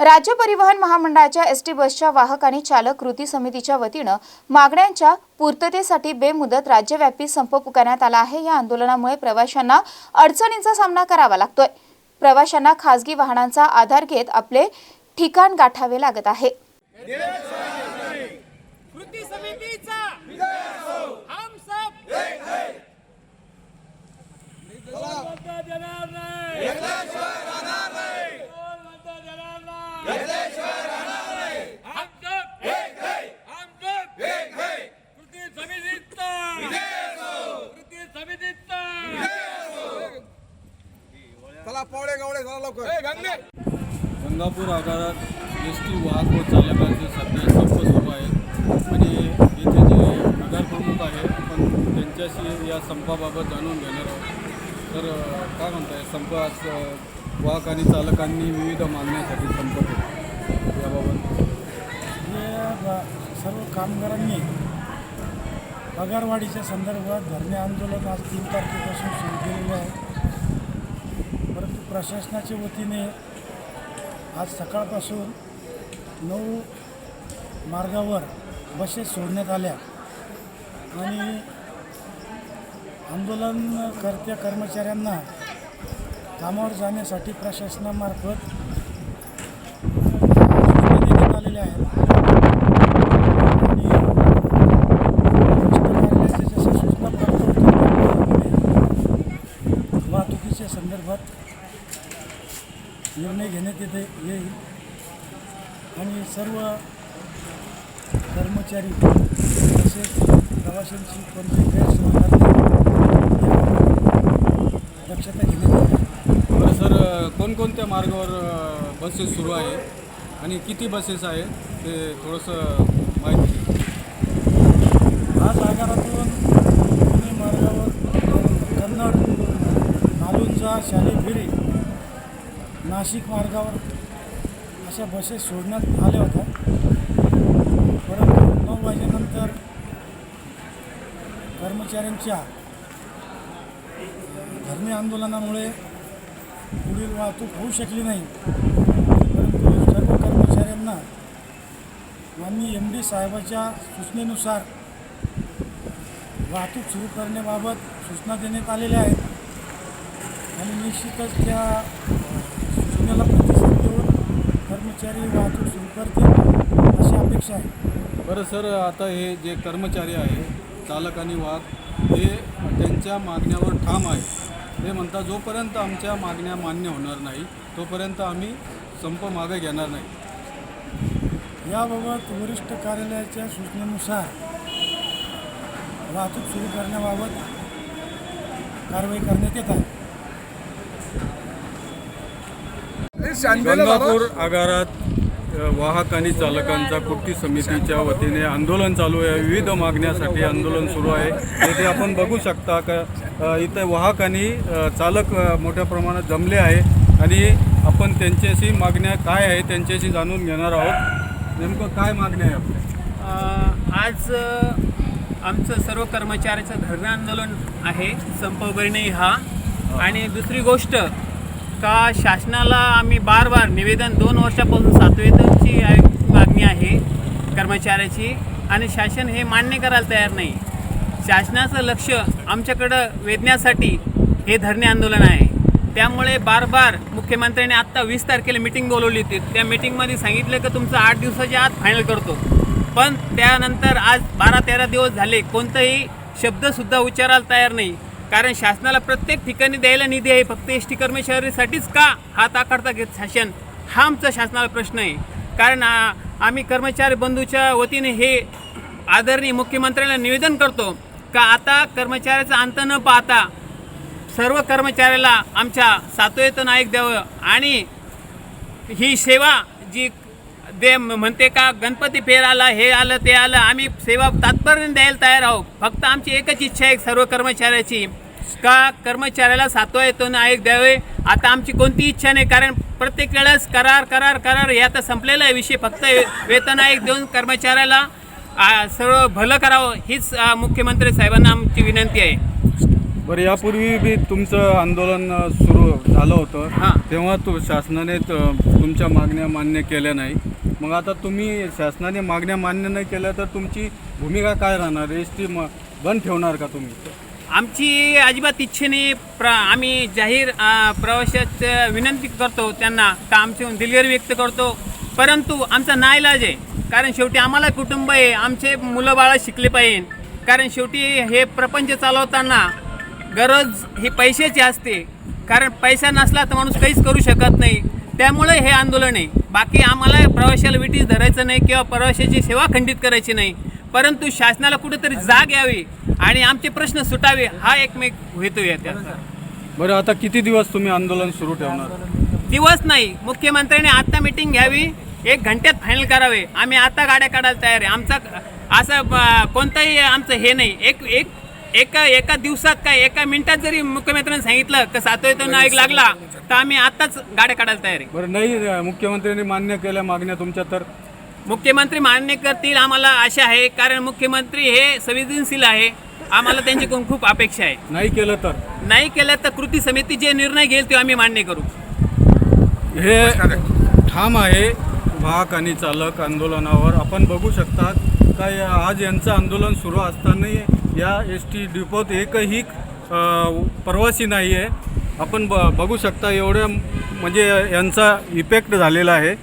राज्य परिवहन महामंडळाच्या एस टी बसच्या वाहक आणि चालक कृती समितीच्या वतीनं मागण्यांच्या पूर्ततेसाठी बेमुदत राज्यव्यापी संप पुकारण्यात आला आहे. या आंदोलनामुळे प्रवाशांना अडचणींचा सामना करावा लागतोय. प्रवाशांना खासगी वाहनांचा आधार घेत आपले ठिकाण गाठावे लागत आहे. कृती समितीचा हम सब कोण म्हणता देणार नाही कोण म्हणता देणार नाही हम सब हम सब कृती समितीचा कृती समितीचा चला पवळे गवळे चला लवकर गंगापूर आगारात एस टी वाहक व चालकांचे सध्या संप सुरू आहे. आणि इथे जे नगर प्रमुख आहे आपण त्यांच्याशी या संपाबाबत जाणून घेणार आहोत. तर काय म्हणताय संप आज वाहक आणि चालकांनी विविध मागण्यासाठी संप केला. याबाबत? हे सर्व कामगारांनी पगारवाढीच्या संदर्भात धरणे आंदोलन आज तीन तारखेपासून सुरू केलेले आहे. प्रशासनाच्या वतीने आज सकाळपासून नऊ मार्गावर बसेस सोडण्यात आल्या आणि आंदोलनकर्त्या कर्मचाऱ्यांना कामावर जाण्यासाठी प्रशासनामार्फत सूचना देण्यात आलेल्या आहेत आणि वरिष्ठ कार्यालयाच्या जशा सूचना प्राप्त होतील त्या पद्धतीने वाहतुकीच्या संदर्भात निर्णय घेण्यात येते येईल आणि सर्व कर्मचारी तसेच प्रवाशांची कोणतीही गैरसोय दक्षता घेण्यात येईल बरं सर कोणकोणत्या मार्गावर बसेस सुरू आहे आणि किती बसेस आहेत ते थोडंसं माहिती. आज आगारातून पुणे मार्गावर कन्नड नालुंजा शालेफिरी नाशिक मार्गावर अशा बसेस सोडण्यात आल्या होत्या. परंतु नऊ वाजेनंतर कर्मचाऱ्यांच्या धरणे आंदोलनामुळे पुढील वाहतूक होऊ शकली नाही. परंतु सर्व कर्मचाऱ्यांना माननीय एम डी साहेबाच्या सूचनेनुसार वाहतूक सुरू करण्याबाबत सूचना देण्यात आलेल्या आहेत. आणि निश्चितच त्या सूचनेला प्रतिसाद देऊन कर्मचारी वाहतूक सुरू करतील अशी अपेक्षा आहे. बरं सर आता हे जे कर्मचारी आहे चालक आणि वाहक हे त्यांच्या मागण्यावर ठाम आहे ते म्हणतात जोपर्यंत आमच्या मागण्या मान्य होणार नाही तोपर्यंत आम्ही संप मागे घेणार नाही. याबाबत वरिष्ठ कार्यालयाच्या सूचनेनुसार वाहतूक सुरू करण्याबाबत कारवाई करण्यात येत आहे. गंगापूर आगारात वाहक आणि चालकांचा कृती समितीच्या वतीने आंदोलन चालू आहे. विविध मागण्यासाठी आंदोलन सुरू आहे. येथे आपण बघू शकता का इथे वाहक आणि चालक मोठ्या प्रमाणात जमले आहे. आणि आपण त्यांच्याशी मागण्या काय आहे त्यांच्याशी जाणून घेणार आहोत. नेमकं काय मागण्या आहे आपल्या? आज आमचं सर्व कर्मचाऱ्याचं धरणं आंदोलन आहे. संप हा. आणि दुसरी गोष्ट का शासनाला आम्ही बार बार निवेदन दोन वर्षापासून सातवेतनची मागणी आहे कर्मचाऱ्याची. आणि शासन हे मान्य करायला तयार नाही. शासनाचं लक्ष आमच्याकडं वेधण्यासाठी हे धरणे आंदोलन आहे. त्यामुळे बार बार मुख्यमंत्र्यांनी आत्ता वीस तारखेला मिटिंग बोलवली होती. त्या मिटिंगमध्ये सांगितलं की तुमचं आठ दिवसाच्या आत फायनल करतो. पण त्यानंतर आज बारा तेरा दिवस झाले. कोणताही शब्दसुद्धा उच्चारायला तयार नाही. कारण शासनाला प्रत्येक ठिकाणी द्यायला निधी आहे. फक्त एस टी कर्मचारीसाठीच का? हात आकारता घेत शासन? हा आमचा शासनाला प्रश्न आहे. कारण आम्ही कर्मचारी बंधूच्या वतीने हे आदरणीय मुख्यमंत्र्यांना निवेदन करतो का आता कर्मचाऱ्याचा अंत न पाहता सर्व कर्मचाऱ्याला आमच्या सातवेतन नायक द्यावं आणि ही सेवा जी दे म्हणते का गणपती फेर आला हे आलं ते आलं आम्ही सेवा तात्पर्याने द्यायला तयार आहोत. फक्त आमची एकच इच्छा आहे सर्व कर्मचाऱ्याची. का कर्मचाऱ्याला सातवा येतो नायक द्यावे? आता आमची कोणती इच्छा नाही कारण प्रत्येक वेळेस करार करार करार हे आता संपलेला आहे विषय. फक्त वेतन आयोग देऊन कर्मचाऱ्याला सर्व भलं करावं हीच मुख्यमंत्री साहेबांना आमची विनंती आहे. बरं यापूर्वी बी तुमचं आंदोलन सुरू झालं होतं. हां. तेव्हा तू शासनाने तुमच्या मागण्या मान्य केल्या नाही. मग आता तुम्ही शासनाने मागण्या मान्य नाही केल्या तर तुमची भूमिका काय राहणार? एस टी बंद ठेवणार का तुम्ही? आमची अजिबात इच्छेने प्र आम्ही जाहीर प्रवाशात विनंती करतो त्यांना का आमची दिलगिरी व्यक्त करतो. परंतु आमचा नाईलाज आहे. कारण शेवटी आम्हाला कुटुंब आहे. आमचे मुलं बाळा शिकले पाहिजे. कारण शेवटी हे प्रपंच चालवताना गरज ही पैशाची असते. कारण पैसा नसला तर माणूस काहीच करू शकत नाही. त्यामुळे हे आंदोलन आहे. बाकी आम्हाला प्रवाशाला विटीस धरायचं नाही किंवा प्रवाशाची सेवा खंडित करायची नाही. परंतु शासनाला कुठेतरी जाग यावी. आणि आमचे प्रश्न सुटावे हा एकमेक हेतू आहे त्याचा. बरं आता किती दिवस तुम्ही आंदोलन सुरू ठेवणार? दिवस नाही. मुख्यमंत्र्यांनी आता मिटिंग घ्यावी. एक घंट्यात फायनल करावे. आम्ही आता गाड्या काढायला तयार आहे. आमचा असं कोणताही आमचं हे नाही. एक एक एका एका दिवसात काय एका मिनिटात जरी मुख्यमंत्र्यांनी सांगितलं की सातवा नाईक लागला तर आम्ही आताच गाड्या काढायला तयार आहे. बरं नाही मुख्यमंत्र्यांनी मान्य केल्या मागण्या तुमच्या तर मुख्यमंत्री मान्य करतील आम्हाला आशा आहे कारण मुख्यमंत्री हे संवेदनशील आहे. आम्हाला त्यांच्याकडून खूप अपेक्षा आहे. नाही केलं तर? नाही केलं तर कृती समिती जे निर्णय घेईल ते आम्ही मान्य करू. हे ठाम आहे वाहक आणि चालक आंदोलनावर. आपण बघू शकता काय आज यांचं आंदोलन सुरू असतानाही या एस टी डिपोत एकही अ, प्रवासी नाही आहे आपण ब बघू शकता एवढ्या म्हणजे यांचा इफेक्ट झालेला आहे.